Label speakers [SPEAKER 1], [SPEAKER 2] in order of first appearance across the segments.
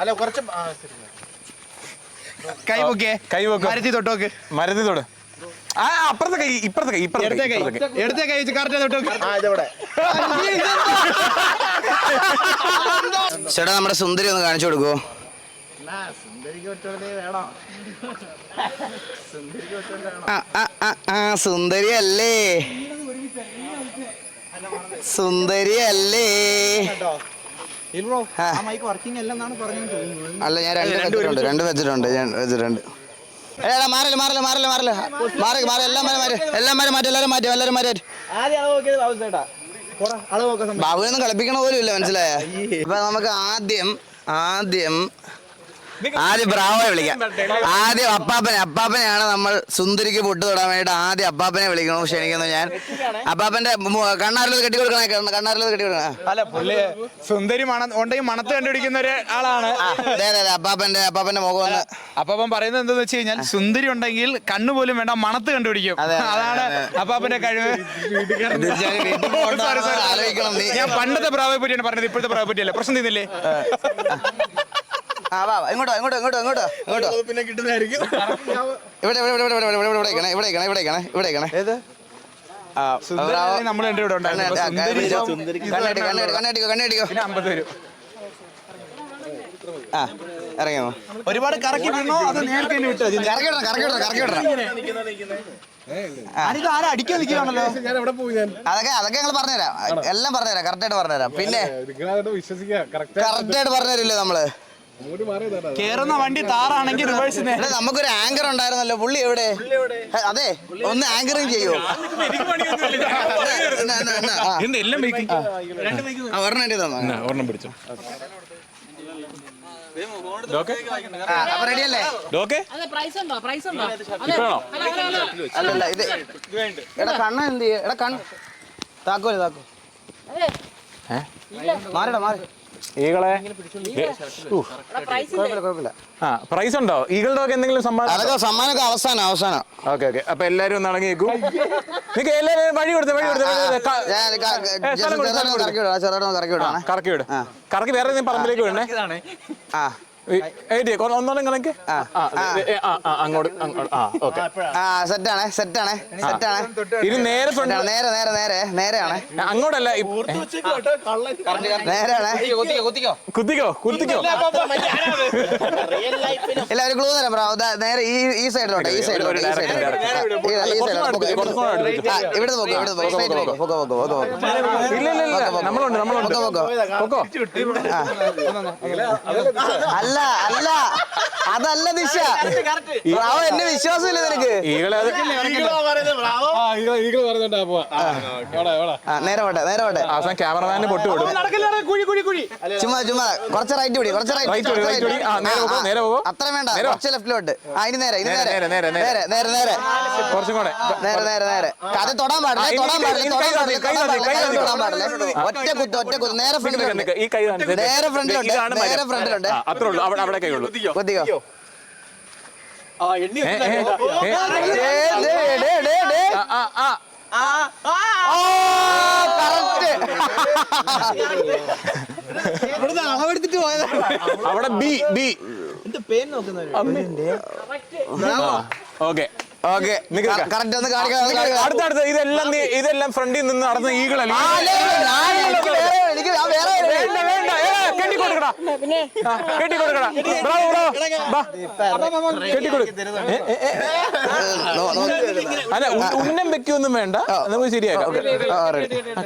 [SPEAKER 1] അല്ല കുറച്ച്
[SPEAKER 2] കൈ
[SPEAKER 3] കൈ.
[SPEAKER 2] മരത്തി തൊട്ടോക്ക്.
[SPEAKER 3] ആ അപ്പുറത്തെ കൈ ഇപ്പുറത്തെ കൈ ഇപ്പുറത്തെ
[SPEAKER 2] കൈ
[SPEAKER 3] ഇപ്പുറത്തെ കൈ.
[SPEAKER 2] എടുത്ത കൈ വെച്ച് കറക്റ്റ് തൊട്ടോക്ക്.
[SPEAKER 1] ആ ഇതെവിടെ.
[SPEAKER 4] ചേട്ടാ നമ്മുടെ സുന്ദരി ഒന്ന് കാണിച്ചു കൊടുക്കോ. സുന്ദരി അല്ലേ സുന്ദരി അല്ലേ അല്ല ഞാൻ രണ്ട് വെച്ചിട്ടുണ്ട് രണ്ട് വെച്ചിട്ടുണ്ട് ഞാൻ വെച്ചിട്ടുണ്ട്. ഏടാ മാറില്ല മാറില്ല മാറില്ല മാറില്ല മാറി മാറി എല്ലാം മാറി മാറി. എല്ലാം മാറി മാറ്റി എല്ലാവരും മാറ്റി എല്ലാവരും മാറ്റി ബാബുവിനൊന്നും കളിപ്പിക്കണ പോലും ഇല്ല മനസ്സിലായ? അപ്പൊ നമുക്ക് ആദ്യം ആദ്യം ആദ്യം ബ്രാവോയെ വിളിക്കാം. ആദ്യം അപ്പാപ്പനെ അപ്പാപ്പനെയാണ് നമ്മൾ സുന്ദരിക്ക് പൊട്ട് തൊടാൻ വേണ്ടിയിട്ട് ആദ്യം അപ്പാപ്പനെ വിളിക്കണം ക്ഷണിക്കുന്നു ഞാൻ അപ്പാപ്പന്റെ കണ്ണാറിലത് കെട്ടി കൊടുക്കണേ കണ്ണാറിലത് കെട്ടി കൊടുക്കണേ.
[SPEAKER 2] അല്ല പുള്ളി സുന്ദരി മണ ഉണ്ടെങ്കിൽ മണത്ത് കണ്ടുപിടിക്കുന്ന ഒരു ആളാണ്.
[SPEAKER 4] അതെ അതെ അപ്പാപ്പന്റെ അപ്പാപ്പന്റെ മുഖം ഒന്ന്
[SPEAKER 2] അപ്പാപ്പൻ പറയുന്നത് എന്താന്ന് വെച്ച് കഴിഞ്ഞാൽ സുന്ദരി ഉണ്ടെങ്കിൽ കണ്ണു പോലും വേണ്ട മണത്ത് കണ്ടുപിടിക്കും.
[SPEAKER 4] അതെ, അതെ,
[SPEAKER 2] അതാണ് അപ്പാപ്പന്റെ കഴിവ്. ഞാൻ പണ്ടത്തെ പ്രാവെ പറ്റിയാണ് പറഞ്ഞത് ഇപ്പോഴത്തെ പ്രാവെ പറ്റിയല്ലേ? പ്രശ്നം തീർന്നില്ലേ?
[SPEAKER 4] ആ വാ വാ, ഇങ്ങോട്ടോ ഇങ്ങോട്ടോ ഇങ്ങോട്ടോ ഇങ്ങോട്ടോ ഇങ്ങോട്ടോ
[SPEAKER 1] പിന്നെ കിട്ടുന്നതായിരിക്കും
[SPEAKER 4] ഇവിടെ ഇവിടെ ഇവിടെ ഇവിടെ ഇവിടെ ഇവിടെ ഇവിടെ ഇവിടെ ഇവിടെ ഇവിടെ ഇവിടെ ഇവിടെ
[SPEAKER 1] ഏത്
[SPEAKER 2] സുന്ദരി നമ്മൾ ഇവിടെ
[SPEAKER 4] കണ്ണടിക്കോ കണ്ണടിക്കോ
[SPEAKER 2] അമ്പത് വരും
[SPEAKER 4] ആ ഇറങ്ങിയോ
[SPEAKER 2] ഒരുപാട് കറക്കി അത് നേരത്തെ തന്നെ വിട്ടോ
[SPEAKER 4] കറക്കി വിടണം കറക്കി വിടണം കറക്കി വിടണം
[SPEAKER 2] ആരിത് ആരാ അടിക്കാൻ നിൽക്കുകയാണല്ലോ
[SPEAKER 1] ഞാൻ എവിടെ പോയി ഞാൻ
[SPEAKER 4] അതൊക്കെ അതൊക്കെ ഞങ്ങൾ പറഞ്ഞുതരാം എല്ലാം പറഞ്ഞുതരാം കറക്റ്റ് ആയിട്ട് പറഞ്ഞുതരാം പിന്നെ
[SPEAKER 1] നിങ്ങളായിട്ട് കറക്റ്റ്
[SPEAKER 4] കറക്റ്റ് ആയിട്ട് പറഞ്ഞുതരില്ലേ
[SPEAKER 1] നമ്മൾ
[SPEAKER 2] കേറുന്ന വണ്ടി താറാണെങ്കിൽ റിവേഴ്സ്
[SPEAKER 4] നമുക്കൊരു ആങ്കർ ഉണ്ടായിരുന്നല്ലോ. പുള്ളി എവിടെ? അതെ ഒന്ന് ആങ്കറിങ് ചെയ്യോ ഒരെണ്ണം
[SPEAKER 3] പിടിച്ചു.
[SPEAKER 4] അല്ലല്ല എടാ എന്ത് എടാ കണ്ണ്. മാറിടാ മാറി.
[SPEAKER 3] ഈകളെ? ആ പ്രൈസ് ഉണ്ടോ? ഈകളുടെ ഒക്കെ എന്തെങ്കിലും സമ്മാനം
[SPEAKER 4] അതൊക്കെ സമ്മാനമൊക്കെ അവസാനം അവസാനം.
[SPEAKER 3] Okay okay. അപ്പൊ എല്ലാരും ഒന്ന് ഇറങ്ങി നിൽക്കൂ നിങ്ങൾക്ക് എല്ലാരും വഴി കൊടുത്ത് വഴി കൊടുത്ത്
[SPEAKER 4] കറക്കി വിടാം കറക്കി വിടാം.
[SPEAKER 3] കറക്കി വേറെ ഏതെങ്കിലും പറമ്പിലേക്ക് വിടണേ.
[SPEAKER 4] ആ.
[SPEAKER 3] അങ്ങോട്ട്
[SPEAKER 4] സെറ്റാണേ സെറ്റാണേ സെറ്റാണേ.
[SPEAKER 3] ഇത് നേരെ
[SPEAKER 4] നേരെ നേരെ നേരെ നേരെയാണേ.
[SPEAKER 3] അങ്ങോട്ടല്ല ഈ- ഏ,
[SPEAKER 4] നേരെയാണേ.
[SPEAKER 3] കുത്തിക്കോ കുത്തിക്കോ
[SPEAKER 4] ഇല്ല ഒരു ക്ലൂ തരാം ബ്രോ. ദാ നേരെ ഈ ഈ സൈഡിലോട്ടെ ഈ സൈഡിലോട്ട് ഈ സൈഡിലോട്ട് ഈ സൈഡിലോട്ട് ഇവിടെ പോക്കോ ഇവിടെ പോക്കോ. സ്ട്രൈറ്റ് പോക്കോ പോക്കോ. പോക്കോ പോക്കോ പോക്കോ
[SPEAKER 3] ഇല്ല ഇല്ല ഇല്ല. നമ്മളുണ്ട് നമ്മളുണ്ട്.
[SPEAKER 4] പോക്കോ പോക്കോ.
[SPEAKER 3] പൊക്കോ
[SPEAKER 4] അല്ല അല്ല അല്ല. അതല്ല ദിശ ബ്രാവോ എന്നെ വിശ്വാസമില്ല നിനക്ക്. നേരെ നേരോട്ടെ നേരെ പോട്ടെ.
[SPEAKER 3] അവസാനം ക്യാമറമാനെ പൊട്ടി വിടും.
[SPEAKER 4] ചുമ്മാ ചുമ്മാ കുറച്ച് റൈറ്റ് കൂടി കുറച്ച് റൈറ്റ് അത്ര വേണ്ട കുറച്ച് ലെഫ്റ്റിലോട്ട് അതിന് നേരെ ഇനി
[SPEAKER 3] നേരെ
[SPEAKER 4] നേരെ.
[SPEAKER 3] നേരെ നേരെ
[SPEAKER 4] നേരെ
[SPEAKER 3] കുറച്ചും
[SPEAKER 4] നേരെ നേരെ നേരെ. കഥ തൊടാൻ പാടില്ല തൊടാൻ പാടില്ല പാടില്ല ഒറ്റ കുത്ത് ഒറ്റ കുത്ത്. നേരെ ഫ്രണ്ടിലുണ്ട് നേരെ ഫ്രണ്ടിലുണ്ട് നേരെ ഫ്രണ്ടിലുണ്ട്
[SPEAKER 3] അത്രേ അവിടെ അവിടെ
[SPEAKER 2] കൈയുള്ളൂ കൊതിയോ
[SPEAKER 3] അവിടെ ബി ബി
[SPEAKER 4] ഒന്ന്
[SPEAKER 3] ഇതെല്ലാം ഇതെല്ലാം ഫ്രണ്ടിൽ നിന്ന് നടന്ന ഈകളല്ലേ
[SPEAKER 4] എനിക്ക് ഞാൻ വേറെ
[SPEAKER 3] വേണ്ട വേണ്ട. അല്ല ഉന്നം വെക്കൊന്നും വേണ്ട. നമുക്ക് ശരിയാക്കാം.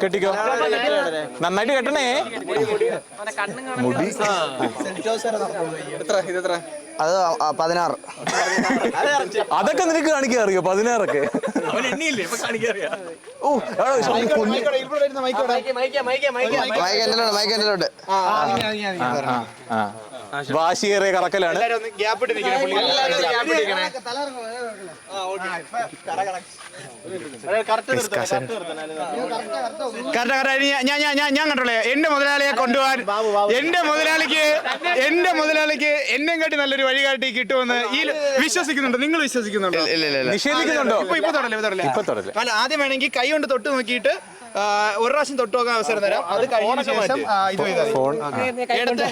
[SPEAKER 3] കെട്ടിക്കോ. നന്നായിട്ട് കെട്ടണേ. മുടി.
[SPEAKER 4] എത്ര ഇതെത്ര അത് പതിനാറ്
[SPEAKER 3] അതൊക്കെ നിനക്ക് കാണിക്കാൻ അറിയോ പതിനാറൊക്കെ ഓ
[SPEAKER 4] മൈക്ക് മൈക്ക്
[SPEAKER 3] വാശിയേറിയ കറക്കലാണ്
[SPEAKER 2] ഗ്യാപ്പ് ഞാൻ ഞാൻ ഞാൻ ഞാൻ കണ്ടോളേ. എന്റെ മുതലാളിയെ കൊണ്ടുപോകാൻ എന്റെ മുതലാളിക്ക് എന്റെ മുതലാളിക്ക് എന്നെ കാട്ടി നല്ലൊരു വഴികാട്ടി കിട്ടുമെന്ന് ഈ വിശ്വസിക്കുന്നുണ്ടോ? നിങ്ങൾ വിശ്വസിക്കുന്നുണ്ടോ?
[SPEAKER 3] നിഷേധിക്കുന്നുണ്ടോ?
[SPEAKER 2] ഇപ്പൊ ഇപ്പൊ തൊടല്ലേ തൊടല്ലേ. അല്ല ആദ്യം വേണമെങ്കിൽ കൈ കൊണ്ട് തൊട്ട് നോക്കിയിട്ട് ഒരു പ്രാവശ്യം തൊട്ട് നോക്കാൻ അവസരം തരാം. അത് കഴിഞ്ഞ ശേഷം ആ, ഇത് ചെയ്താൽ മതി. ഇടത്തെ-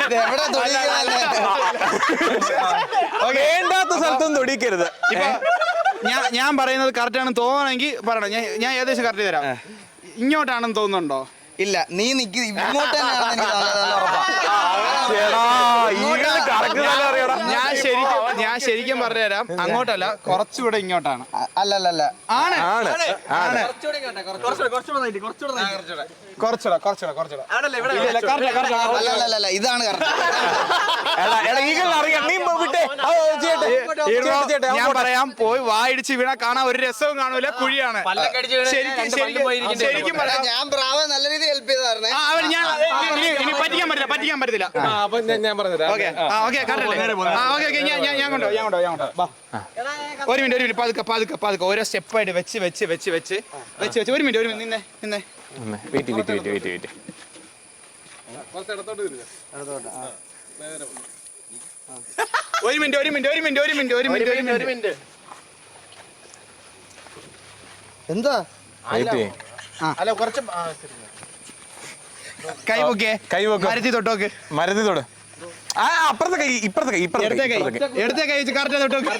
[SPEAKER 4] ഇത് എവിടെ തൊടിയിക്കുന്നതല്ലേ?
[SPEAKER 3] വേണ്ടാത്ത സ്ഥലത്തൊന്നും തൊടിക്കരുത്
[SPEAKER 2] ഇപ്പൊ ഞാൻ ഞാൻ പറയുന്നത് കറക്റ്റ് ആണെന്ന് തോന്നണമെങ്കിൽ പറയണം. ഞാൻ ഞാൻ ഏകദേശം കറക്റ്റ് തരാം. ഇങ്ങോട്ടാണെന്ന് തോന്നുന്നുണ്ടോ?
[SPEAKER 4] ഇല്ല നീ നിക്ക് ഇങ്ങോട്ട് തന്നെയാണെന്ന് എനിക്ക് നല്ല- നല്ല ഉറപ്പാ.
[SPEAKER 2] ഞാൻ ശരിക്കും ഞാൻ ശരിക്കും പറഞ്ഞുതരാം. അങ്ങോട്ടല്ല കുറച്ചുകൂടെ ഇങ്ങോട്ടാണ്.
[SPEAKER 4] അല്ലല്ല
[SPEAKER 2] ആണ്.
[SPEAKER 3] ആണ്. ആണ്.
[SPEAKER 4] ഇതാണ്
[SPEAKER 2] ഞാൻ പറയാം പോയി വായിടിച്ച് വീണ കാണാൻ ഒരു രസവും കാണൂല കുഴിയാണ്. ശരിക്കും
[SPEAKER 4] ഞാൻ പ്രാവ നല്ല രീതിയിൽ
[SPEAKER 2] ഞാൻ ഇനി പറ്റിക്കാൻ പറ്റില്ല പറ്റിക്കാൻ പറ്റത്തില്ല
[SPEAKER 1] ഞാൻ പറഞ്ഞുതരാം.
[SPEAKER 2] ഞാൻ ഞാൻ ഞാൻ ഞാൻ ഒരു മിനിറ്റ് ഒരു മിനിറ്റ്. പതുക്കെ പതുക്കെ പതുക്കെ. ഓരോ സ്റ്റെപ്പായിട്ട് വെച്ച് വെച്ച് വെച്ച് വെച്ച് വെച്ച് വെച്ച്. ഒരു മിനിറ്റ് ഒരു മിനിറ്റ്. നിന്നെ നിന്നെ.
[SPEAKER 3] Wait wait
[SPEAKER 1] wait wait wait.
[SPEAKER 2] ഒരു മിനിറ്റ് ഒരു മിനിറ്റ് ഒരു മിനിറ്റ് ഒരു മിനിറ്റ് ഒരു മിനിറ്റ് ഒരു മിനിറ്റ്.
[SPEAKER 4] എന്താ?
[SPEAKER 2] അല്ല കുറച്ച് കൈ പൊക്കെ
[SPEAKER 3] കൈ വെക്ക്.
[SPEAKER 2] മരത്തി തൊട്ടോക്ക്.
[SPEAKER 3] മരത്തി തൊട്. ആ അപ്പുറത്തെ കൈ ഇപ്പുറത്തെ കൈ ഇപ്പുറത്തെ
[SPEAKER 2] കൈ
[SPEAKER 3] എടുത്തേ കൈ.
[SPEAKER 2] ഇടത്തെ കൈ. ആ കറക്റ്റ് തൊട്ടോക്ക്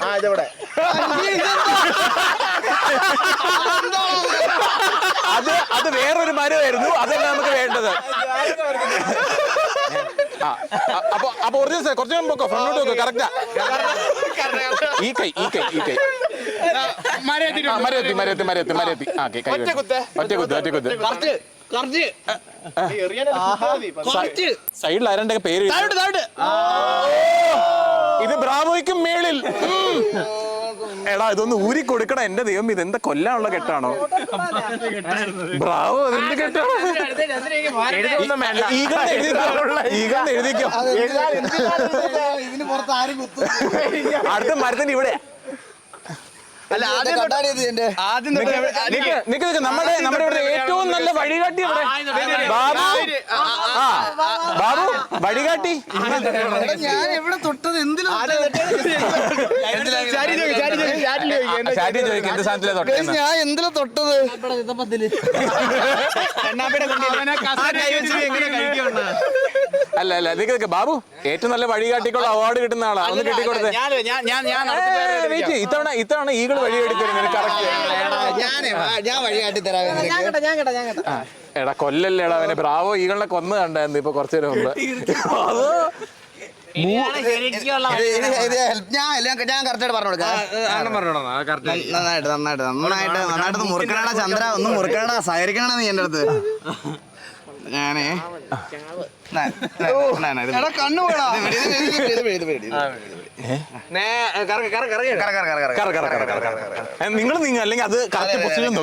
[SPEAKER 3] അത് അത് വേറൊരു മരമായിരുന്നു. അതല്ല നമുക്ക് വേണ്ടത്? ആ, അപ്പൊ അപ്പൊ ഒറിജിനൽ കുറച്ചു നേരം പോക്കോ ഫ്രണ്ടോട്ട് വെക്കോ കറക്റ്റാ ഈ കൈ ഈ കൈ ഈ കൈ.
[SPEAKER 2] മരത്തി
[SPEAKER 3] ആ, മരത്തി മരത്തി മരത്തി മരത്തി ആ കൈ കൈ
[SPEAKER 2] ഒറ്റ. കുത്ത്.
[SPEAKER 3] ഒറ്റ കുത്ത് ഒറ്റ കുത്ത്. സൈഡിൽ ആരണ്ടൊക്കെ പേര് ഇത് ബ്രാവോയ്ക്കും മേളിൽ. എടാ ഇതൊന്ന് ഊരി കൊടുക്കണ എന്റെ ദൈവം. ഇത് എന്താ കൊല്ലാനുള്ള കെട്ടാണോ? ബ്രാവോ അതെന്ത് കെട്ടാണോ. എഴുതിക്കോ. അടുത്ത മരത്തിന്റെ ഇവിടെ.
[SPEAKER 2] അല്ല ആദ്യം തൊട്ട്
[SPEAKER 4] കണ്ടാടി ഇത്
[SPEAKER 2] ആദ്യം തൊട്ട്
[SPEAKER 3] നിക്ക് നിക്ക് നിക്ക് നമ്മുടെ നമ്മുടെ ഇവിടെ ഏറ്റവും നല്ല വഴികാട്ടി ഇവിടെ ബാബു ആ ബാബു വഴികാട്ടി
[SPEAKER 4] എടാ, ഞാൻ എവിടെ തൊട്ടത് എന്തിലും ഞാൻ എന്തിലാ തൊട്ടത്?
[SPEAKER 3] അല്ല അല്ല നിങ്ങൾക്ക് ബാബു ഏറ്റവും നല്ല വഴി കാട്ടിക്കുള്ള അവാർഡ് കിട്ടുന്ന ആളാണ് ഒന്ന് കിട്ടിക്കൊടുത്ത്.
[SPEAKER 2] വെയിറ്റ്
[SPEAKER 3] ഇത്തവണ ഇത്തവണ ഈകൾ വഴി കാട്ടിത്തരും നിനക്ക്. കറക്റ്റ് എടാ കൊല്ലല്ലേടാ അവനെ. ബ്രാവോ ഈകളെ കൊന്നു കണ്ടായിരുന്നു ഇപ്പൊ കുറച്ചു നേരം
[SPEAKER 4] ഞാൻ ഞാൻ കറക്റ്റായിട്ട് പറഞ്ഞു കൊടുക്കാം. നന്നായിട്ട് നന്നായിട്ട് നന്നായിട്ട്. നന്നായിട്ട് മുറുക്കണടാ ചന്ദ്ര ഒന്ന് മുറുക്കണടാ സഹകരിക്കണടാ നീ എന്റെ അടുത്ത്. ഞാനേ. എടാ കണ്ണു പോടാ
[SPEAKER 3] നിങ്ങൾ നിങ്ങൾ അല്ലെങ്കിൽ അത് കറക്റ്റ് പൊസിഷൻ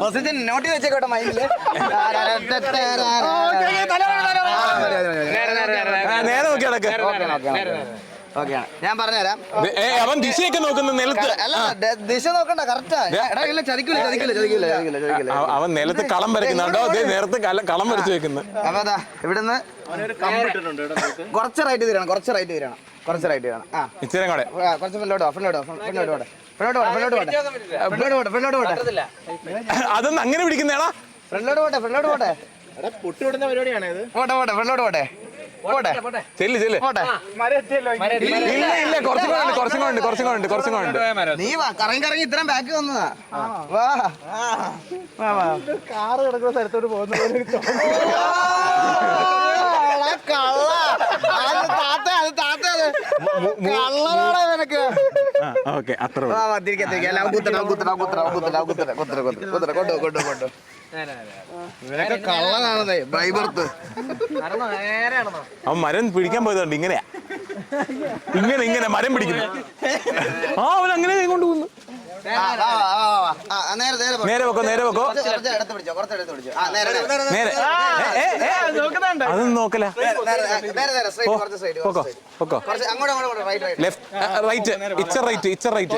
[SPEAKER 4] പൊസിഷൻ നോട്ടി വെച്ചേക്കോട്ടെ
[SPEAKER 3] നേരെ നോക്കി
[SPEAKER 4] ഓക്കെയാണ് ഞാൻ പറഞ്ഞുതരാം.
[SPEAKER 3] ഏ അവൻ ദിശയൊക്കെ നോക്കുന്ന നിലത്ത്
[SPEAKER 4] അല്ല ദ- ദിശ നോക്കണ്ട കറക്റ്റാ എടാ ഇല്ല ചതിക്കില്ല ചതിക്കില്ല ചതിക്കില്ല ചതിക്കില്ല ചതിക്കില്ല
[SPEAKER 3] അവ- അവൻ നിലത്ത് കളം വരയ്ക്കുന്നുണ്ടോ അതേ നേരത്തെ കല- കളം വരച്ചു വെക്കുന്നു.
[SPEAKER 4] അപ്പൊ അതാ ഇവിടുന്ന് കുറച്ച് റൈറ്റ് തിരണം കുറച്ച് റൈറ്റ് തിരണം കുറച്ച് റൈറ്റ് തിരണം ആ.
[SPEAKER 3] ഇച്ചിരി കൂടെ.
[SPEAKER 4] ആ, കുറച്ച് വാ വാ ഫ്രണ്ടിലോട്ട് പോട്ടെ
[SPEAKER 3] അതൊന്നും അങ്ങനെ പിടിക്കുന്നേടാ
[SPEAKER 4] ഫ്രണ്ടിലോട്ട് പോട്ടെ ഫ്രണ്ടിലോട്ട് പോട്ടെ. പോട്ടെ പോട്ടെ ഫ്രണ്ടിലോട്ട് പോട്ടെ. പോട്ടെ.
[SPEAKER 3] ചെല്ല് ചെല്ല്. ഇല്ല ഇല്ല കുറച്ചും കൂടെ ഉണ്ട് കുറച്ചും കൂടെ ഉണ്ട് കുറച്ചും കൂടെ ഉണ്ട് കുറച്ചും കൂടെ ഉണ്ട്.
[SPEAKER 4] നീ വാ കറങ്ങി കറങ്ങി ഇത്രയും ബാക്ക് വന്നതാ. വാ. വാ വാ. കാറ് കിടക്കുന്ന സ്ഥലത്തോട്ട് പോകുന്ന കള്ള. ഇവനൊക്കെ.
[SPEAKER 3] അവൻ മരം പിടിക്കാൻ പോയതുകൊണ്ട് ഇങ്ങനെയാ. ഇങ്ങനെ ഇങ്ങനെ മരം പിടിക്കുന്നു. ആ അവൻ അങ്ങനെ
[SPEAKER 4] കൊണ്ടുപോകുന്നു നേരെ
[SPEAKER 3] വെക്കോ നേരെ. വെക്കോ
[SPEAKER 4] നേരെ
[SPEAKER 3] അതൊന്നും നോക്കല
[SPEAKER 4] റൈറ്റ്
[SPEAKER 3] ഇച്ച റൈറ്റ് ഇച്ച റൈറ്റ്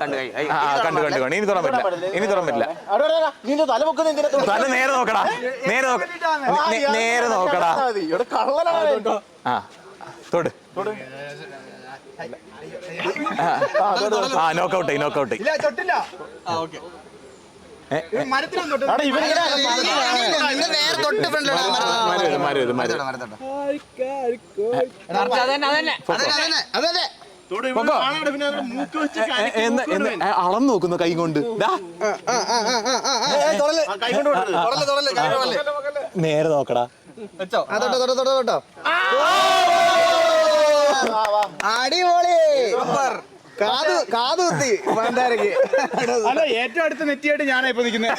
[SPEAKER 4] കണ്ടു? കണ്ടു? കണ്ടു.
[SPEAKER 3] ഇനി തുറൻ പറ്റില്ല ഇനി തുറൻ പറ്റില്ല
[SPEAKER 5] തല
[SPEAKER 3] നേരെ നോക്കടാ. നേരെ നേരെ നോക്കടാ. ആ തൊട് ആ നോക്കൗട്ട് നോക്കൗട്ട്
[SPEAKER 2] ഇല്ല തൊട്ടില്ല കൈ തൊട്ട്
[SPEAKER 5] നേരെ ഇവനിങ്ങനെ
[SPEAKER 4] തൊട്ട് അടിപൊളി. കാതു കാതു കുത്തി പണ്ടാരക്ക്
[SPEAKER 2] അല്ല ഏറ്റവും അടുത്ത് നെറ്റിയായിട്ട് ഞാനാ ഇപ്പൊ നിൽക്കുന്നത്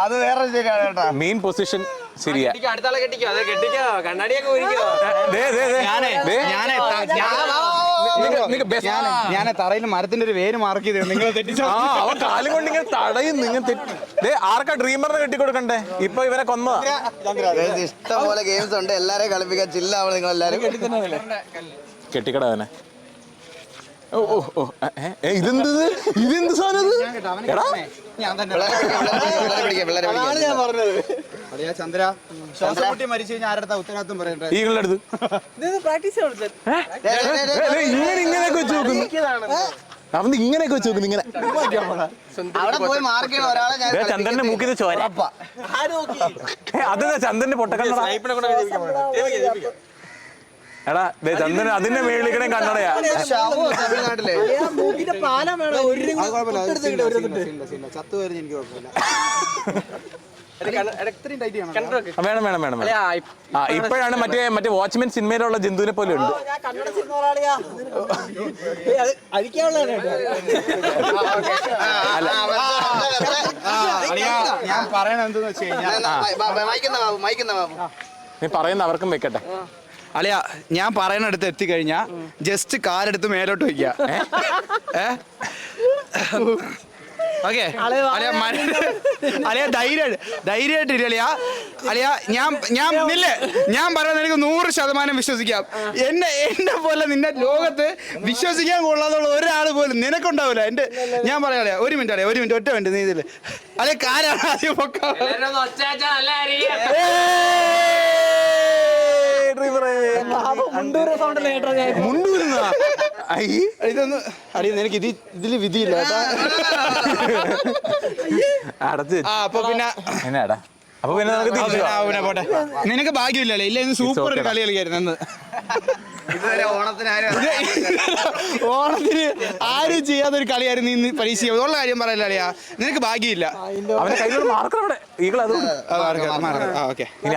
[SPEAKER 4] അത് വേറെ ശരിയാണ് കേട്ടോ.
[SPEAKER 3] മെയിൻ പൊസിഷൻ ശരിയാ.
[SPEAKER 5] അടുത്താളെ കെട്ടിക്കോ അതെ കെട്ടിക്കോ. കണ്ണാടിയൊക്കെ ഒഴിക്കോ
[SPEAKER 3] ദേ, ദേ, ദേ.
[SPEAKER 2] ഞാനേ. ഞാനേ ഞാൻ- തറയിൽ മരത്തിന്റെ ഒരു വേര് മാർക്ക് ചെയ്തു നിങ്ങൾ തെറ്റിച്ചോ
[SPEAKER 3] അവൻ കാലും കൊണ്ട് ഇങ്ങനെ തടയും നിങ്ങൾ തെറ്റി ദേ ആർക്കാ ഡ്രീമറിനെ കെട്ടിക്കൊടുക്കണ്ടേ? ഇപ്പൊ ഇവരെ കൊന്നതാ.
[SPEAKER 4] ഇഷ്ടം പോലെ ഗെയിംസ് ഉണ്ട്. എല്ലാരെയും കളിപ്പിക്കാൻ ചില്ലാവണം നിങ്ങൾ എല്ലാരും.
[SPEAKER 3] കെട്ടിക്കട അവനെ. ഓ ഓ ഓ ഇതെന്ത് ഇത്? ഇതെന്ത് സാധനം
[SPEAKER 2] ഞാൻ പറഞ്ഞത്. അടിയാ ചന്ദ്ര. ശ്വാസമുട്ടി മരിച്ചു കഴിഞ്ഞാൽ ആരുടെ ഉത്തരവാദിത്വം പറയണ്ടേ
[SPEAKER 3] ഈകളുടെ അടുത്ത് ഏ? ഏ, ദേ, ഇങ്ങനെ ഇങ്ങനെയൊക്കെ വെച്ച് നോക്കുന്നു ഇങ്ങനെയൊക്കെ നോക്കുന്നു ഇങ്ങനെ. ചന്ദ്രന്റെ ചോര. അതെന്താ ചന്ദ്രന്റെ പൊട്ടക്കണ്ണ എടാ ദേ ചന്ദ്രൻ അതിന്റെ മേളിക്കണേ കണ്ണടയാ.
[SPEAKER 2] ചത്തു വരുന്ന എനിക്ക് കുഴപ്പമില്ല.
[SPEAKER 3] വേണം വേണം വേണം വേണം. ആ ഇപ്പോഴാണ് മറ്റേ മറ്റേ വാച്ച്മാൻ സിനിമയിലുള്ള ജന്തുവിനെ പോലെ ഉണ്ട്.
[SPEAKER 2] ഞാൻ വെച്ച് കഴിഞ്ഞാൽ
[SPEAKER 3] നീ പറയുന്ന അവർക്കും വെക്കട്ടെ.
[SPEAKER 2] അളിയ ഞാൻ പറയുന്നിടത്ത് എത്തിക്കഴിഞ്ഞാ ജസ്റ്റ് കാലെടുത്ത് മേലോട്ട് വയ്ക്കുക. ഏ? ഓക്കെ. അളിയ ധൈര്യം ധൈര്യമായിട്ട് ഇരിക്കളിയ അളിയ. ഞാൻ ഞാൻ ഇല്ല ഞാൻ പറയുന്നത് എനിക്ക് നൂറ് ശതമാനം വിശ്വസിക്കാം. എന്നെ എന്നെ പോലെ നിന്നെ ലോകത്ത് വിശ്വസിക്കാൻ കൊള്ളാന്നുള്ള ഒരാൾ പോലും നിനക്കുണ്ടാവില്ല. എന്റെ ഞാൻ പറയാളിയ ഒരു മിനിറ്റ് അളിയ ഒരു മിനിറ്റ് ഒറ്റ മിനിറ്റ് നീ ഇതിൽ അളിയ കാലാണ് ആദ്യം പൊക്കം.
[SPEAKER 3] മുണ്ടൂരുന്നതാ ഐ
[SPEAKER 2] ഇതൊന്ന് അടി നിനക്ക് ഇത് ഇതിൽ വിധിയില്ല
[SPEAKER 3] അടച്ച്.
[SPEAKER 2] ആ അപ്പൊ പിന്നെ
[SPEAKER 3] എന്നാടാ അപ്പൊ പിന്നെ നമുക്ക് തിരിച്ചു
[SPEAKER 2] ആ, പിന്നെ പോട്ടെ നിനക്ക് ഭാഗ്യമില്ലല്ലേ ഇല്ല ഇന്ന് സൂപ്പർ ഒരു കളി കളിക്കായിരുന്നു
[SPEAKER 4] ഇതുവരെ ഓണത്തിന് ആരും
[SPEAKER 2] ഓണത്തിന് ആരും ചെയ്യാത്തൊരു കളിയായിരുന്നു ഇന്ന് പരീക്ഷ. ഉള്ള കാര്യം പറയല്ല അളിയാ നിനക്ക് ഭാഗ്യമില്ല
[SPEAKER 3] അവന്റെ കയ്യിലുള്ള മാർക്കർ അവിടെ ഈകൾ അത്
[SPEAKER 2] ആ, മാർക്ക്, മാർക്ക്. ആ ഓക്കെ
[SPEAKER 3] ഇനി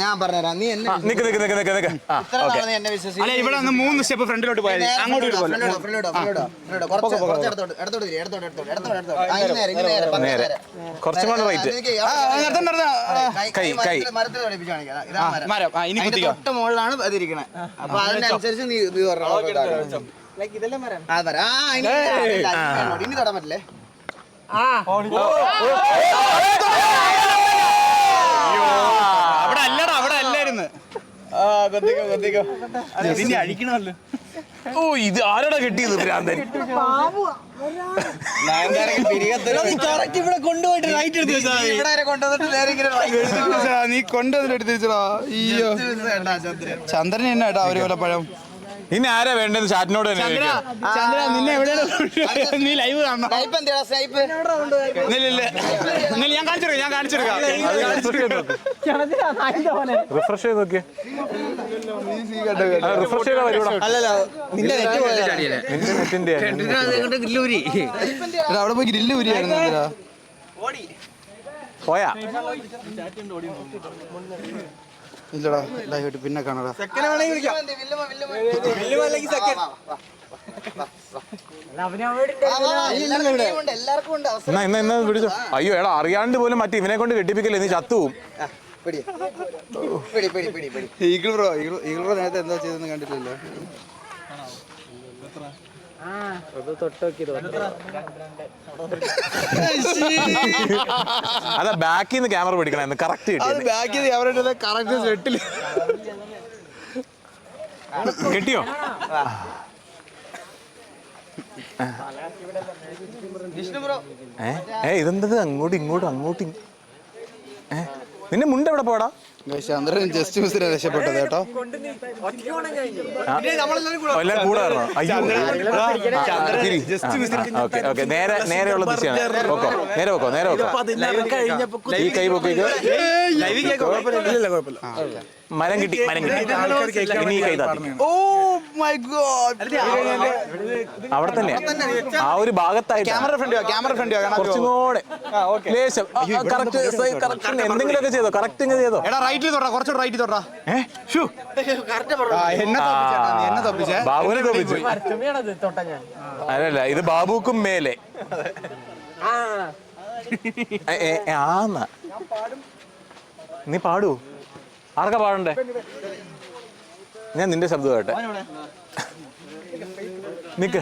[SPEAKER 4] ഞാൻ പറഞ്ഞുതരാം നീ എന്നെ
[SPEAKER 3] ആ, നിക്ക് നിക്ക് നിക്ക് നിക്ക് നിക്ക് ആ
[SPEAKER 4] ഇത്ര നാൾ നീ എന്നെ വിശ്വസിച്ചു
[SPEAKER 2] ഇവിടെ മൂന്ന് സ്റ്റെപ്പ് ഫ്രണ്ടിലോട്ട് പോയത് അങ്ങോട്ട് ഒരു പോലെ
[SPEAKER 4] ഫ്രണ്ടിലോട്ട്, ഫ്രണ്ടിലോട്ട്, ഫ്രണ്ടിലോട്ട്, ഫ്രണ്ടിലോട്ട്. കുറച്ച് കുറച്ച് ഇടത്തോട്ട്, ഇടത്തോട്ട് തിരി, ഇടത്തോട്ട്, ഇടത്തോട്ട്, ഇടത്തോട്ട്, ഇടത്തോട്ട്. ആ, ഇനി നേരെ, നേരെ, പതുക്കെ
[SPEAKER 3] നേരെ.
[SPEAKER 4] നേരെ.
[SPEAKER 3] കുറച്ചും കൂടെ റൈറ്റ്
[SPEAKER 2] ആ, ആ, നിർത്തണ്ട, നിർത്തണ്ട. ആ,
[SPEAKER 4] കൈ-
[SPEAKER 3] കൈ,
[SPEAKER 4] കൈ
[SPEAKER 3] കൈ.
[SPEAKER 4] മരത്തിൽ മരത്തിൽ പഠിപ്പിച്ച് കാണിക്കാം. ഇതാ
[SPEAKER 2] ആ,
[SPEAKER 4] മരം.
[SPEAKER 2] മരം. ആ, ഇനി
[SPEAKER 4] അതിന്റെ
[SPEAKER 2] കുത്തിക്കോ.
[SPEAKER 4] തൊട്ട് മുകളിലാണ് അതിരിക്കണേ അപ്പൊ അതിനനുസരിച്ച് നീ നീ പറഞ്ഞോ ആ മരം ആ ഇനി ഇല്ല, ഇനി വേണ്ട. ഇനി തൊടാൻ പറ്റില്ലേ
[SPEAKER 2] അവിടെ അല്ലടാ അവിടെ അല്ലായിരുന്നു ഇതിനെ അഴിക്കണമല്ലോ
[SPEAKER 3] ഓ ഇത് ആരടാ കെട്ടിയത്? ഭ്രാന്തൻ.
[SPEAKER 2] ഇവിടെ കൊണ്ടുപോയിട്ട് റൈറ്റ് എടുത്ത് വെച്ചാ മതി. നീ കൊണ്ടുവന്നിട്ട് എടുത്ത് വെച്ചടാ അയ്യോ. ചന്ദ്രൻ. എന്നാ കേട്ടോ ഒരു കൊലപ്പഴം പഴം?
[SPEAKER 3] ഇനി ആരാ വേണ്ടത്? ചാറ്റിനോട് തന്നെ
[SPEAKER 2] ചന്ദ്ര
[SPEAKER 3] ചോദിക്കാം.
[SPEAKER 2] ചന്ദ്ര നിന്നെ എവിടെയാണ് നീ ലൈവ് കാണണം.
[SPEAKER 4] സ്നൈപ്പ് എന്തിനാ സ്നൈപ്പ്.
[SPEAKER 2] ഇല്ല, ഇല്ല. ഇല്ല, ഞാൻ കാണിച്ചെടുക്കാം ഞാൻ കാണിച്ചെടുക്കാം
[SPEAKER 3] റിഫ്രഷ് ചെയ്ത് നോക്കിയേ. റിഫ്രഷ് ചെയ്താ വരൂടാ
[SPEAKER 4] നിന്റെ നെറ്റ്
[SPEAKER 3] നിന്റെ നെറ്റിന്റെ
[SPEAKER 2] എടാ, അവിടെ പോയി ഗ്രില്ല് ഉരിയായിരുന്നു.
[SPEAKER 3] പോയാ?
[SPEAKER 2] ഇല്ലടാ ലൈവായിട്ട് പിന്നെ കാണടാ.
[SPEAKER 4] എല്ലാവർക്കും ഉണ്ട് അവസരം
[SPEAKER 3] എന്നാ ഇന്ന് ഇന്ന് പിടിച്ചോ അയ്യോ എടാ അറിയാണ്ട് പോലും മറ്റേ ഇവനെ കൊണ്ട് കെട്ടിപ്പിക്കല്ലേ? നീ ചത്തുവും
[SPEAKER 4] പിടി. പിടി പിടി പിടി പിടി.
[SPEAKER 2] Eagle bro eagle eagle bro നേരത്തെ എന്താ ചെയ്തെന്ന് കണ്ടിട്ടില്ലല്ലോ.
[SPEAKER 3] അതാ ബാക്കിൽ നിന്ന് ക്യാമറ പിടിക്കണം കറക്റ്റ്
[SPEAKER 2] അത്
[SPEAKER 3] കിട്ടി
[SPEAKER 2] ബാക്ക് ചെയ്ത് കറക്റ്റ് സെറ്റിൽ
[SPEAKER 3] കിട്ടിയോ? ഏ? ഏ ഇതെന്തത്? അങ്ങോട്ടും ഇങ്ങോട്ടും അങ്ങോട്ടും. ഏ? നിന്റെ മുണ്ട് എവിടെ പോടാ
[SPEAKER 2] ചന്ദ്രൻ ജസ്റ്റ് മിസ്സിനെ രക്ഷപ്പെട്ടത് കേട്ടോ.
[SPEAKER 3] എല്ലാം കൂടെ വരണോ? അയ്യോ. Okay okay. നേരെ നേരെയുള്ള ദിശയാണ് ഓക്കോ നേരെ വെക്കോ നേരെ വെക്കോ ഈ കൈ പൊക്കിക്കോ. മരം കിട്ടി മരം കിട്ടി. ഇനി കൈ താത്തി
[SPEAKER 2] ഓ മൈ ഗോഡ്.
[SPEAKER 3] അവിടെ തന്നെ. ആ ഒരു ഭാഗത്തായിട്ട്.
[SPEAKER 2] ക്യാമറ ഫ്രണ്ട് ക്യാമറ ഫ്രണ്ട്
[SPEAKER 3] കുറച്ചും കൂടെ. ലേശം. കറക്റ്റ് കറക്റ്റ് എന്തെങ്കിലുമൊക്കെ ചെയ്തോ? കറക്റ്റ് ചെയ്തോ?
[SPEAKER 2] എടാ റൈറ്റിൽ കുറച്ചുകൂടെ റൈറ്റിൽ തൊടാ.
[SPEAKER 3] ബാബുവിനെ തോപ്പിച്ചു. അല്ലല്ല ഇത് ബാബുക്കും മേലെ. ആന്നാ നീ പാടൂ ആർക്കാ പാടണ്ടേ? ഞാൻ നിന്റെ ശബ്ദം കേട്ടെ. നിക്ക്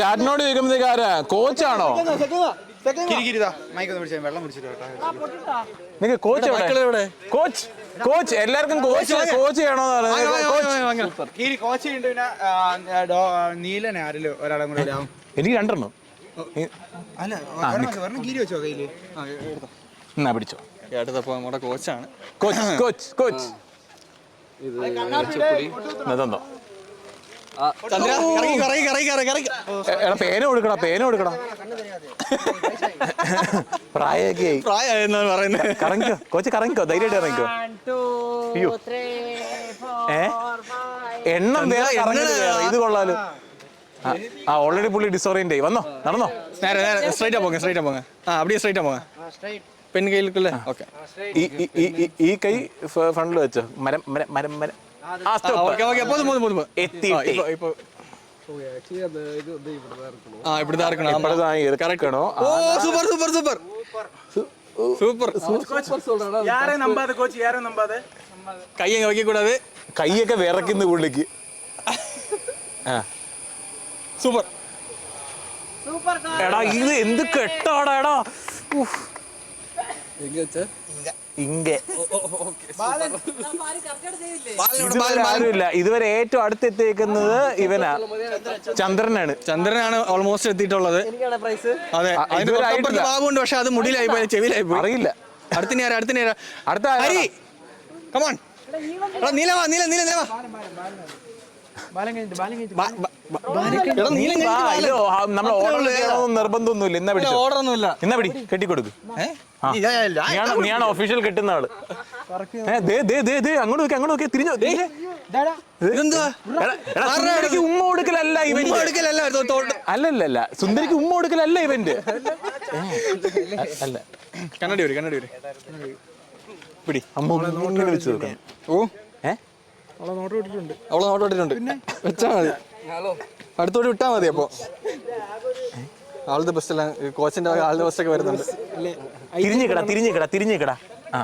[SPEAKER 3] ചാറ്റിനോട് ചോദിക്കുമ്പോഴത്തേക്ക് ആരാ? കോച്ചാണോ? നിക്ക് കോച്ച് എവിടെ? കോച്ച് കോച്ച് എല്ലാവർക്കും കോച്ച് കോച്ച് ചെയ്യണോ കോച്ച്.
[SPEAKER 2] നീലനെ ആരിലും ഒരാളെ കൂടെ ഇടാം
[SPEAKER 3] എനിക്ക് രണ്ടെണ്ണം.
[SPEAKER 2] അല്ല വെച്ചോ കയ്യിൽ. ആ,
[SPEAKER 3] എന്നാ പിടിച്ചോ.
[SPEAKER 2] കേട്ടതപ്പോൾ നമ്മുടെ കോച്ചാണ്. Coach coach
[SPEAKER 3] coach. എടാ കൊടുക്കടാ കൊടുക്കടാ.
[SPEAKER 2] പറയുന്നത്.
[SPEAKER 3] കോച്ച് കറങ്ങിക്കോ. എണ്ണം ഇത് കൊള്ളാലോ. ആ ഓൾറെഡി പുള്ളി ഡിസോറിയന്റ് ആയി. വന്നോ നടന്നോ.
[SPEAKER 2] നേരെ നേരെ സ്ട്രൈറ്റാ പോങ്ങ സ്ട്രൈറ്റാ പോങ്ങ. ആ സ്ട്രൈറ്റാ പോങ്ങ. പെൺ കയ്യിലേക്കുള്ള ഓക്കെ
[SPEAKER 3] ഈ ഈ- ഈ- ഈ- ഈ കൈ ഫ്രണ്ടിൽ വെച്ചോ മരം മരം മരം മരം ആ സ്റ്റോപ്പ്
[SPEAKER 2] ഓക്കെ ഓക്കെ പോതും പോതും പോതും
[SPEAKER 3] എത്തിയിട്ടേ.
[SPEAKER 2] ഇപ്പൊ ആ ഇവിടുത്തെ ആർക്കണം
[SPEAKER 3] ഇപ്പോഴതായി ഇറക്കണോ
[SPEAKER 2] ഓ സൂപ്പർ സൂപ്പർ സൂപ്പർ സൂപ്പർ
[SPEAKER 6] யாரை நம்பாத கோச் யாரும் நம்பாத
[SPEAKER 2] കൈ അങ്ങ് വയ്ക്കൂടാതെ
[SPEAKER 3] കൈയൊക്കെ വിറക്കുന്നു പുള്ളിക്ക് ആ
[SPEAKER 2] സൂപ്പർ
[SPEAKER 3] എടാ ഇത് എന്ത് കെട്ടാടാ എടാ ഉഫ്. ഇങ്ക ഇതുവരെ ആരുമില്ല. ഇതുവരെ ഏറ്റവും ഇവനാ. ചന്ദ്രനാണ്.
[SPEAKER 2] ചന്ദ്രനാണ് ഓൾമോസ്റ്റ് എത്തിയിട്ടുള്ളത്. അതെ അതിന്റെ തൊട്ടപ്പുറത്ത്. ബാബുണ്ട് പക്ഷെ അത് മുടിയിലായി പോയി ചെവിയിലായി പോയി.
[SPEAKER 3] അറിയില്ല.
[SPEAKER 2] അടുത്ത ആരാ അടുത്ത ആരാ?
[SPEAKER 3] അടുത്ത നീലവാ
[SPEAKER 2] ഹരി കമോൺ എടാ നീല വാ നീല നീല
[SPEAKER 3] നമ്മൾ ഓർഡർ നിർബന്ധമൊന്നുമില്ല. ഇന്ന പിടിച്ചോ?
[SPEAKER 2] ഓർഡർ ഒന്നുമില്ല.
[SPEAKER 3] ഇന്ന പിടി കെട്ടിക്കൊടുക്ക്. നീയാണ് ഒഫീഷ്യൽ കെട്ടുന്ന ആൾ. ദേ, ദേ, ദേ, ദേ, അങ്ങോട്ട് നോക്കി അങ്ങോട്ട് നോക്കി തിരിഞ്ഞോ സുന്ദരിക്ക് ഉമ്മ കൊടുക്കലല്ല ഇവന്റ് അല്ലല്ലല്ല സുന്ദരിക്ക് ഉമ്മ കൊടുക്കലല്ല ഇവന്റ്. അല്ല.
[SPEAKER 2] കണ്ണടി വരും കണ്ണടി വരും.
[SPEAKER 3] പിടി അമ്മ വിളിച്ചു നോക്കണം.
[SPEAKER 2] ഓ. അവളെ നോട്ട് വിട്ടിട്ടുണ്ട്. വെച്ചാ മതി. അടുത്തോട്ട് വിട്ടാ മതി അപ്പൊ. ആളുടെ ബസ് ബെസ്റ്റ് എല്ലാം കോച്ചിന്റെ ആളുടെ ബസ് ഒക്കെ വരുന്നുണ്ട്.
[SPEAKER 3] തിരിഞ്ഞിക്കടാ തിരിഞ്ഞിക്കടാ തിരിഞ്ഞിക്കടാ ആ.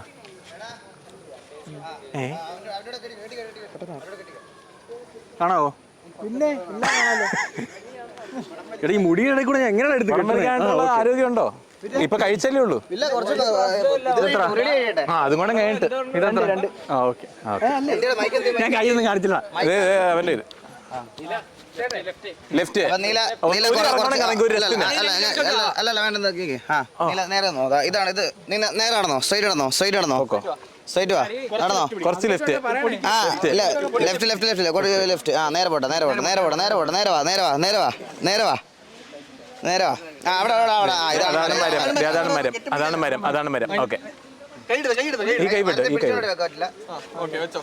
[SPEAKER 3] ഏ?
[SPEAKER 2] കാണാവോ? പിന്നെ? എടാ ഈ മുടിയുടെ കൂടെ ഞാൻ എങ്ങനെയാണ് എടുത്ത്
[SPEAKER 3] ആരോഗ്യം ഉണ്ടോ ആരോഗ്യമുണ്ടോ? ഇപ്പൊ കഴിച്ചല്ലേ ഉള്ളൂ? ആ അതും കൂടെ കഴിഞ്ഞിട്ട്. ഇതെന്താ? ഓക്കെ
[SPEAKER 2] ഞാൻ കൈയൊന്നും കാണിച്ചില്ല.
[SPEAKER 3] അവന്റെ ഇത് ലെഫ്റ്റ്
[SPEAKER 4] അപ്പൊ നീല നീല
[SPEAKER 3] ഒരു
[SPEAKER 4] കുറ-
[SPEAKER 3] കറങ്ങണം
[SPEAKER 4] കുറച്ച്
[SPEAKER 3] കറങ്ങി ഒരു
[SPEAKER 4] അല്ല,
[SPEAKER 3] ലെഫ്റ്റിന്.
[SPEAKER 4] അല്ല, അല്ല, അല്ല, അല്ല, അല്ല, വേണ്ട, നോക്കിക്കേ. ആ, നീല നേരെ. ദാ, ഇതാണ് ഇത്. നേരെ നടന്നോ സ്ട്രൈറ്റ് നടന്നോ സ്ട്രൈറ്റ് നടന്നോ. സ്ട്രൈറ്റ് വാ. നടന്നോ
[SPEAKER 3] കുറച്ച് ലെഫ്റ്റ്
[SPEAKER 4] ആ ഇല്ല ലെഫ്റ്റ് ലെഫ്റ്റ് ലെഫ്റ്റ് കുറച്ച് ലെഫ്റ്റ് ആ നേരെ പോട്ടെ നേരെ പോട്ടെ നേരെ പോട്ടെ നേരെ പോട്ടെ നേരെ വാ നേരെ വാ നേരെ വാ നേരെ വാ. നേരെ വാ. അവിടെ അവിടെ അവിടെ. ആ ഇതാണ്.
[SPEAKER 3] അതാണ് മരം. ദേ, അതാണ് മരം. അതാണ് മരം. അതാണ് മരം. ഓക്കെ. ഈ കൈ വിട്ട് ഈ കൈ വിട്ട്
[SPEAKER 4] വെക്കാൻ പറ്റില്ല
[SPEAKER 2] ഓക്കെ വെച്ചോ.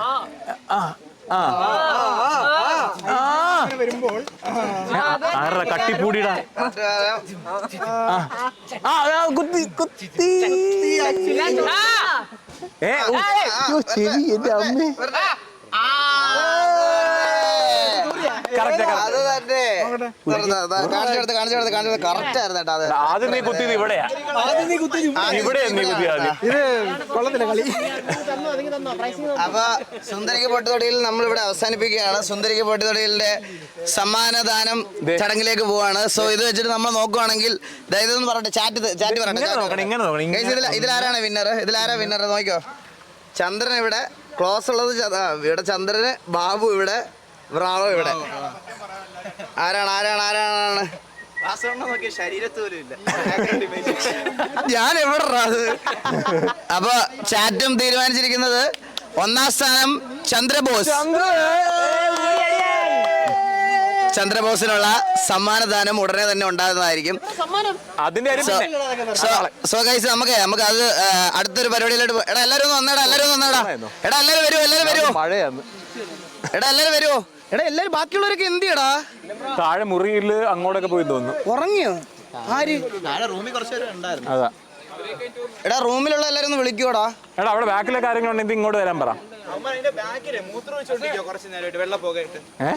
[SPEAKER 3] ആ. ആരുടെ കട്ടിപ്പൂടിടാ ആ. ആ, ആ, കുത്തി കുത്തി. ഏ അയ്യോ, ചെവി എന്റെ അമ്മേ. കറക്റ്റ്
[SPEAKER 4] അത് തന്നെ കാണിച്ചെടുത്ത് കാണിച്ചെടുത്ത് കാണിച്ചെടുത്ത് കറക്റ്റ് ആയിരുന്നു കേട്ടോ അത്
[SPEAKER 3] ആദ്യം നീ കുത്തിയത് ഇവിടെയാ. ഇവിടെ. നീ കുത്തി ആദ്യം.
[SPEAKER 4] അപ്പൊ സുന്ദരിക്ക് പൊട്ടുതൊടിയിൽ നമ്മൾ ഇവിടെ അവസാനിപ്പിക്കുകയാണ്. സുന്ദരിക്ക് പൊട്ടുതൊടിയിലെ സമ്മാനദാനം ചടങ്ങിലേക്ക് പോവാണ്. സോ ഇത് വെച്ചിട്ട് നമ്മൾ നോക്കുവാണെങ്കിൽ ഇതൊന്ന് പറയട്ടെ. ചാറ്റ് ചാറ്റ് പറയട്ടെ. ഇതിൽ ഇതിലാരാണ് വിന്നർ ഇതിലാരാ വിന്നർ നോക്കിയോ ചന്ദ്രൻ ഇവിടെ ക്ലോസ് ഉള്ളത് ഇവിടെ ചന്ദ്രന് ബാബു ഇവിടെ ബ്രാവോ ഇവിടെ. ആരാണ് ആരാണ് ആരാണ് ഞാൻ എവിടെ അത് അപ്പൊ ചാറ്റും തീരുമാനിച്ചിരിക്കുന്നത് ഒന്നാം സ്ഥാനം ചന്ദ്രബോസ്. ചന്ദ്രബോസിനുള്ള സമ്മാനദാനം ഉടനെ തന്നെ ഉണ്ടാകുന്നതായിരിക്കും. സോ ഗൈസ് നമുക്ക് നമുക്ക് അത് അടുത്തൊരു പരിപാടിയിലോട്ട് എടാ എല്ലാരും വന്നേടാ എല്ലാരും വന്നേടാ. എടാ എല്ലാരും വരുമോ എല്ലാരും വരുമോ എടാ എല്ലാരും വരുമോ എടാ എല്ലാരും ബാക്കിയുള്ളവരൊക്കെ എന്ത് ചെയ്യടാ?
[SPEAKER 3] താഴെ മുറിയിൽ അങ്ങോട്ടൊക്കെ പോയി തോന്നുന്നു.
[SPEAKER 4] ഉറങ്ങിയോ? ആര്?
[SPEAKER 3] അതാ.
[SPEAKER 4] എടാ റൂമിലുള്ള എല്ലാരും ഒന്ന് വിളിക്കോടാ
[SPEAKER 3] എടാ അവിടെ ബാക്കിലെ കാര്യങ്ങളുണ്ടെങ്കിൽ ഇങ്ങോട്ട് വരാൻ പറ.
[SPEAKER 6] മൂത്രം വെച്ചോണ്ടിരിക്കോ കുറച്ച് നേരമായിട്ട് വെള്ളം പോകായിട്ട്
[SPEAKER 3] ഏഹ്